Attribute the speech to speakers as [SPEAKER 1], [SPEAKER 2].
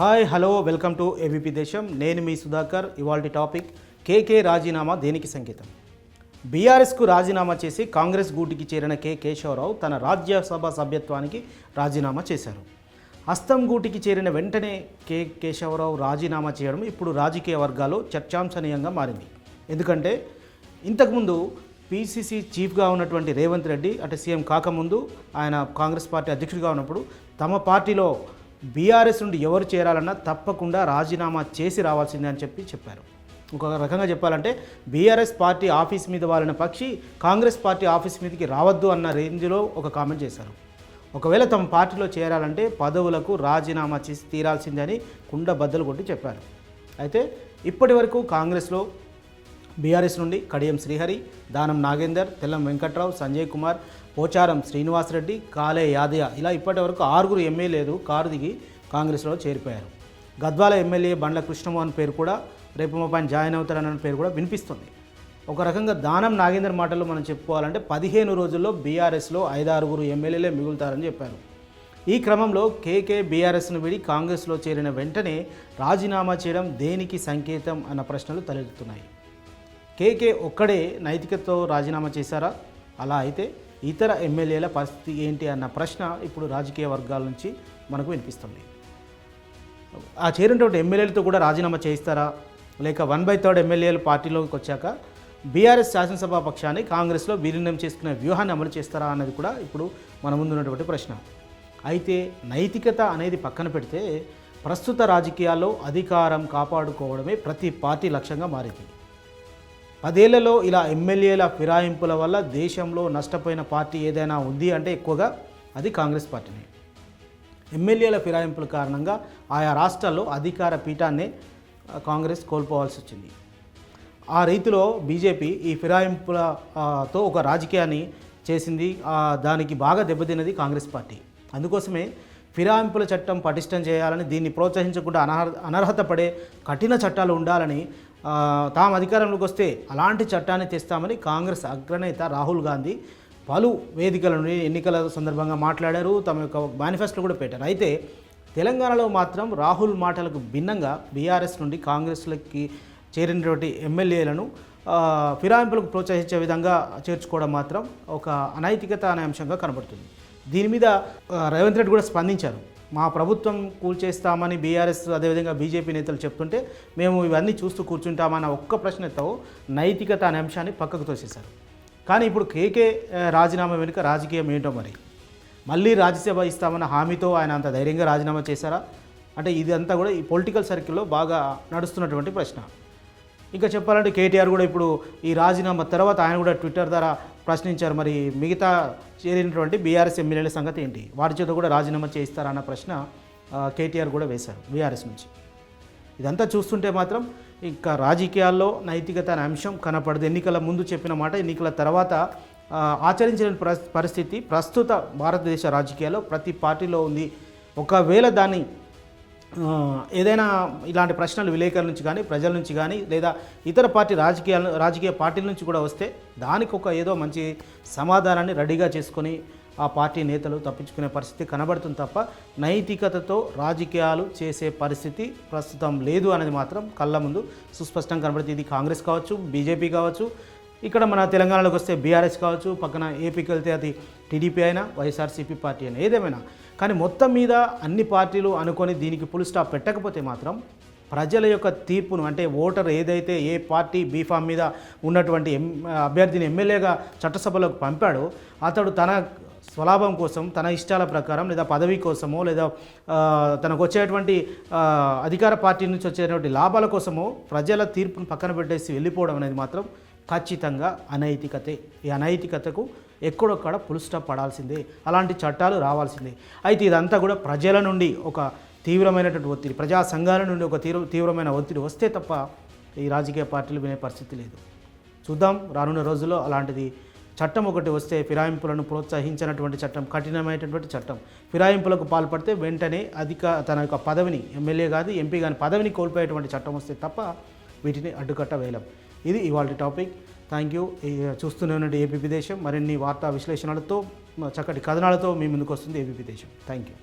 [SPEAKER 1] Hi hello welcome to ABP Desam. నేను మీ సుధాకర్. ఇవాళ topic కేకే రాజీనామా దేనికి సంకేతం? బీఆర్ఎస్కు రాజీనామా చేసి కాంగ్రెస్ గూటికి చేరిన కె. కేశవరావు తన రాజ్యసభ సభ్యత్వానికి రాజీనామా చేశారు. హస్తం గూటికి చేరిన వెంటనే కె. కేశవరావు రాజీనామా చేయడం ఇప్పుడు రాజకీయ వర్గాల్లో చర్చాంశనీయంగా మారింది. ఎందుకంటే ఇంతకుముందు పీసీసీ చీఫ్గా ఉన్నటువంటి రేవంత్ రెడ్డి అంటే సీఎం కాకముందు ఆయన కాంగ్రెస్ పార్టీ అధ్యక్షుడిగా ఉన్నప్పుడు తమ పార్టీలో బీఆర్ఎస్ నుండి ఎవరు చేరాలన్నా తప్పకుండా రాజీనామా చేసి రావాల్సిందే అని చెప్పి చెప్పారు. ఒక రకంగా చెప్పాలంటే బీఆర్ఎస్ పార్టీ ఆఫీస్ మీద వాలిన పక్షి కాంగ్రెస్ పార్టీ ఆఫీస్ మీదకి రావద్దు అన్న రేంజ్లో ఒక కామెంట్ చేశారు. ఒకవేళ తమ పార్టీలో చేరాలంటే పదవులకు రాజీనామా చేసి తీరాల్సిందే అని కుండ బద్దలు కొట్టి చెప్పారు. అయితే ఇప్పటి వరకు కాంగ్రెస్లో బీఆర్ఎస్ నుండి కడియం శ్రీహరి దానం నాగేందర్ తెల్లం వెంకట్రావు సంజయ్ కుమార్ పోచారం శ్రీనివాసరెడ్డి కాలే యాదయ్య ఇలా ఇప్పటి వరకు ఆరుగురు ఎమ్మెల్యేలు కారు దిగి కాంగ్రెస్లో చేరిపోయారు. గద్వాల ఎమ్మెల్యే బండ్ల కృష్ణమోహన్ పేరు కూడా రేపు మా జాయిన్ అవుతారన్న పేరు కూడా వినిపిస్తుంది. ఒక రకంగా దానం నాగేందర్ మాటల్లో మనం చెప్పుకోవాలంటే పదిహేను రోజుల్లో బీఆర్ఎస్లో ఐదారుగురు ఎమ్మెల్యేలే మిగులుతారని చెప్పారు. ఈ క్రమంలో కేకే బీఆర్ఎస్ను విడి కాంగ్రెస్లో చేరిన వెంటనే రాజీనామా చేయడం దేనికి సంకేతం అన్న ప్రశ్నలు తలెత్తుతున్నాయి. కేకే ఒక్కడే నైతికతతో రాజీనామా చేశారా? అలా అయితే ఇతర ఎమ్మెల్యేల పరిస్థితి ఏంటి అన్న ప్రశ్న ఇప్పుడు రాజకీయ వర్గాల నుంచి మనకు వినిపిస్తుంది. ఆ చేరినటువంటి ఎమ్మెల్యేలతో కూడా రాజీనామా చేయిస్తారా? లేక వన్ బై థర్డ్ ఎమ్మెల్యేలు పార్టీలోకి వచ్చాక బీఆర్ఎస్ శాసనసభ పక్షాన్ని కాంగ్రెస్లో విలీనం చేసుకునే వ్యూహాన్ని అమలు చేస్తారా అన్నది కూడా ఇప్పుడు మన ముందు ఉన్నటువంటి ప్రశ్న. అయితే నైతికత అనేది పక్కన పెడితే ప్రస్తుత రాజకీయాల్లో అధికారం కాపాడుకోవడమే ప్రతి పార్టీ లక్ష్యంగా మారింది. పదేళ్ళలో ఇలా ఎమ్మెల్యేల ఫిరాయింపుల వల్ల దేశంలో నష్టపోయిన పార్టీ ఏదైనా ఉంది అంటే ఎక్కువగా అది కాంగ్రెస్ పార్టీనే. ఎమ్మెల్యేల ఫిరాయింపుల కారణంగా ఆయా రాష్ట్రాల్లో అధికార పీఠాన్ని కాంగ్రెస్ కోల్పోవాల్సి వచ్చింది. ఆ రీతిలో బీజేపీ ఈ ఫిరాయింపులతో ఒక రాజకీయాన్ని చేసింది. దానికి బాగా దెబ్బతిన్నది కాంగ్రెస్ పార్టీ. అందుకోసమే ఫిరాయింపుల చట్టం పటిష్టం చేయాలని దీన్ని ప్రోత్సహించకుండా అనర్హ అనర్హత పడే కఠిన చట్టాలు ఉండాలని తాము అధికారంలోకి వస్తే అలాంటి చట్టాన్ని తెస్తామని కాంగ్రెస్ అగ్రనేత రాహుల్ గాంధీ పలు వేదికల నుండి ఎన్నికల సందర్భంగా మాట్లాడారు. తమ యొక్క మేనిఫెస్టో కూడా పెట్టారు. అయితే తెలంగాణలో మాత్రం రాహుల్ మాటలకు భిన్నంగా బీఆర్ఎస్ నుండి కాంగ్రెస్లకి చేరినటువంటి ఎమ్మెల్యేలను ఫిరాయింపులకు ప్రోత్సహించే విధంగా చేర్చుకోవడం మాత్రం ఒక అనైతికత అనే అంశంగా కనబడుతుంది. దీని మీద రేవంత్ రెడ్డి కూడా స్పందించారు. మా ప్రభుత్వం కూల్చేస్తామని బీఆర్ఎస్ అదేవిధంగా బీజేపీ నేతలు చెప్తుంటే మేము ఇవన్నీ చూస్తూ కూర్చుంటామన్న ఒక్క ప్రశ్నతో నైతికత అనే అంశాన్ని పక్కకు తోసేశారు. కానీ ఇప్పుడు కేకే రాజీనామా వెనుక రాజకీయం ఏంటో మరి? మళ్ళీ రాజ్యసభ ఇస్తామన్న హామీతో ఆయన అంత ధైర్యంగా రాజీనామా చేశారా? అంటే ఇదంతా కూడా ఈ పొలిటికల్ సర్కిల్లో బాగా నడుస్తున్నటువంటి ప్రశ్న. ఇంకా చెప్పాలంటే కేటీఆర్ కూడా ఇప్పుడు ఈ రాజీనామా తర్వాత ఆయన కూడా ట్విట్టర్ ద్వారా ప్రశ్నించారు. మరి మిగతా చేరినటువంటి బీఆర్ఎస్ ఎమ్మెల్యేల సంగతి ఏంటి? వారి చేత కూడా రాజీనామా చేయిస్తారా అన్న ప్రశ్న కేటీఆర్ కూడా వేశారు బీఆర్ఎస్ నుంచి. ఇదంతా చూస్తుంటే మాత్రం ఇంకా రాజకీయాల్లో నైతికత అనే అంశం కనపడదు. ఎన్నికల ముందు చెప్పిన మాట ఎన్నికల తర్వాత ఆచరించిన పరిస్థితి ప్రస్తుత భారతదేశ రాజకీయాల్లో ప్రతి పార్టీలో ఉంది. ఒకవేళ దాన్ని ఏదైనా ఇలాంటి ప్రశ్నలు విలేకరుల నుంచి కానీ ప్రజల నుంచి కానీ లేదా ఇతర పార్టీ రాజకీయాల రాజకీయ పార్టీల నుంచి కూడా వస్తే దానికి ఒక ఏదో మంచి సమాధానాన్ని రెడీగా చేసుకొని ఆ పార్టీ నేతలు తప్పించుకునే పరిస్థితి కనబడుతుంది తప్ప నైతికతతో రాజకీయాలు చేసే పరిస్థితి ప్రస్తుతం లేదు అనేది మాత్రం కళ్ళ ముందు సుస్పష్టంగా కనబడుతుంది. ఇది కాంగ్రెస్ కావచ్చు బీజేపీ కావచ్చు ఇక్కడ మన తెలంగాణలోకి వస్తే బీఆర్ఎస్ కావచ్చు పక్కన ఏపీకి వెళ్తే అది టీడీపీ అయినా వైఎస్ఆర్సీపీ పార్టీ అయినా ఏదేమైనా. కానీ మొత్తం మీద అన్ని పార్టీలు అనుకొని దీనికి ఫుల్ స్టాప్ పెట్టకపోతే మాత్రం ప్రజల యొక్క తీర్పును అంటే ఓటర్ ఏదైతే ఏ పార్టీ బీఫామ్ మీద ఉన్నటువంటి ఎం అభ్యర్థిని ఎమ్మెల్యేగా చట్టసభలోకి పంపాడో అతడు తన స్వలాభం కోసం తన ఇష్టాల ప్రకారం లేదా పదవి కోసమో లేదా తనకు వచ్చేటువంటి అధికార పార్టీ నుంచి వచ్చేటువంటి లాభాల కోసమో ప్రజల తీర్పును పక్కన పెట్టేసి వెళ్ళిపోవడం అనేది మాత్రం ఖచ్చితంగా అనైతికతే. ఈ అనైతికతకు ఎక్కడొక్కడ పుల్ స్టాప్ పడాల్సిందే. అలాంటి చట్టాలు రావాల్సిందే. అయితే ఇదంతా కూడా ప్రజల నుండి ఒక తీవ్రమైనటువంటి ఒత్తిడి. ప్రజా సంఘాల నుండి ఒక తీవ్ర తీవ్రమైన ఒత్తిడి వస్తే తప్ప ఈ రాజకీయ పార్టీలు వినే పరిస్థితి లేదు. చూద్దాం రానున్న రోజుల్లో అలాంటిది చట్టం ఒకటి వస్తే ఫిరాయింపులను ప్రోత్సహించినటువంటి చట్టం కఠినమైనటువంటి చట్టం. ఫిరాయింపులకు పాల్పడితే వెంటనే అధిక తన యొక్క పదవిని ఎమ్మెల్యే కాదు ఎంపీ కానీ పదవిని కోల్పోయేటువంటి చట్టం వస్తే తప్ప వీటిని అడ్డుకట్ట వేయలేం. ఇది ఇవాళ టాపిక్. థ్యాంక్ యూ చూస్తూనే ఉన్నట్టు ఏపీ దేశం మరిన్ని వార్తా విశ్లేషణలతో చక్కటి కథనాలతో మీ ముందుకు వస్తుంది ఏపీ దేశం థ్యాంక్ యూ